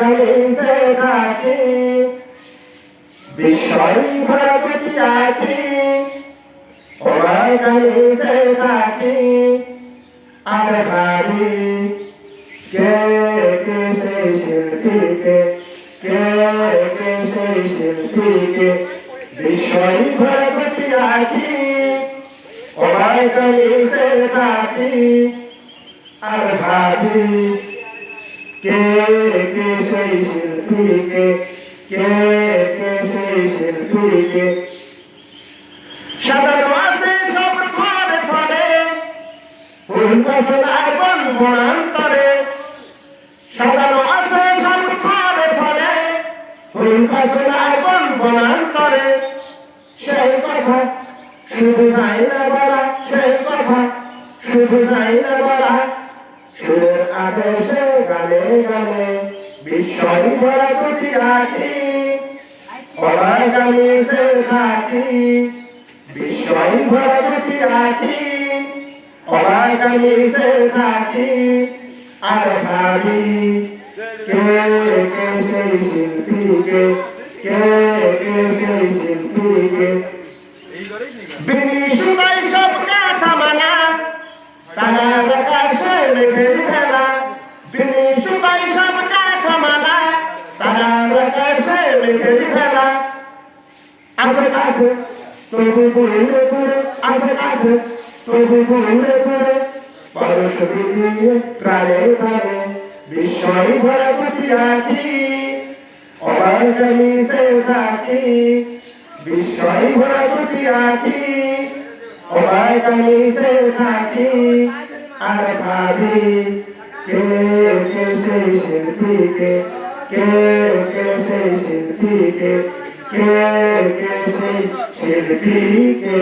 আমি সে থাকি বিস্ময় ভরা দুটি আঁকি অবাক আমি সে থাকি আর ভাবি কে কে সেই শিল্পীকে কে কে সেই শিল্পীকে বিস্ময় ভরা দুটি আঁকি অবাক আমি সে থাকি আর ভাবি, কে কে সেই শিল্পীকে, কে কে সেই শিল্পীকে? সাজানো আছে সব থরে থরে ফুল ফসলায় বন বনান্তরে সাজানো আছে সব থরে থরে ফুল ফসলায় বন বনান্তরে সেই কথা শুধু যাই না বলা, সেই কথা শুধু যাই না বলা। সুরের আদেশে গানে গানে। বিস্ময় ভরা দুটি আঁকি আমি সে থাকি বিস্ময় ভরা দুটি আঁকি আমি সে থাকি আর ভাবি কে কে সেই শিল্পীকে কে কে সেই শিল্পীকে? বিনিশুদাই সব কথা মানা তারা মেঘের ভেলা আছে কাছে তবু বলে ঘুরে আছে কাছে তবু বলে ঘুরে পরশ দিয়ে প্রাণে প্রাণে বিস্ময় ভরা দুটি আঁকি অবাক সে থাকি বিস্ময় ভরা দুটি আঁকি অবাক সে থাকি আর ভাবি কে কে সেই শিল্পীকে কে কে সেই শিল্পীকে কে কে সেই শিল্পীকে